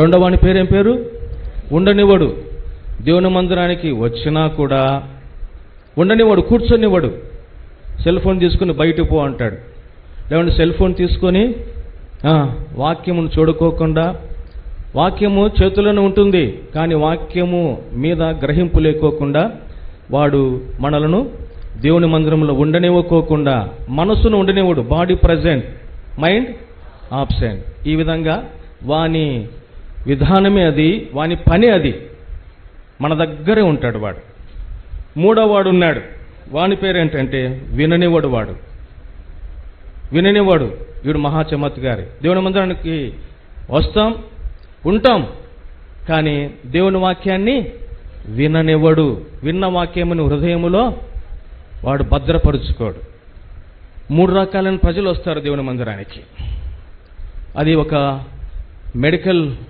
రెండవని పేరేం పేరు? ఉండనివ్వడు. దేవుని మందిరానికి వచ్చినా కూడా ఉండనివ్వడు కూర్చొనివ్వడు. సెల్ ఫోన్ తీసుకుని బయటకు పో అంటాడు. లేదంటే సెల్ ఫోన్ తీసుకొని వాక్యమును చూడుకోకుండా వాక్యము చేతులను ఉంటుంది కానీ వాక్యము మీద గ్రహింపు లేకోకుండా వాడు మనలను దేవుని మందిరంలో ఉండనివ్వకోకుండా మనసును ఉండనివ్వడు బాడీ ప్రజెంట్ మైండ్ ఆబ్సెంట్ ఈ విధంగా వాని విధానమే అది వాని పని అది. మన దగ్గరే ఉంటాడు వాడు. మూడో వాడు ఉన్నాడు. వాని పేరు ఏంటంటే విననివాడు వాడు. విననివాడు. వీడు మహా చమత్కారి దేవుని మందిరానికి వస్తాం ఉంటాం. కానీ దేవుని వాక్యాన్ని విననివ్వడు విన్న వాక్యముని హృదయములో వాడు భద్రపరుచుకోడు. మూడు రకాలైన ప్రజలు వస్తారు దేవుని మందిరానికి. అది ఒక మెడికల్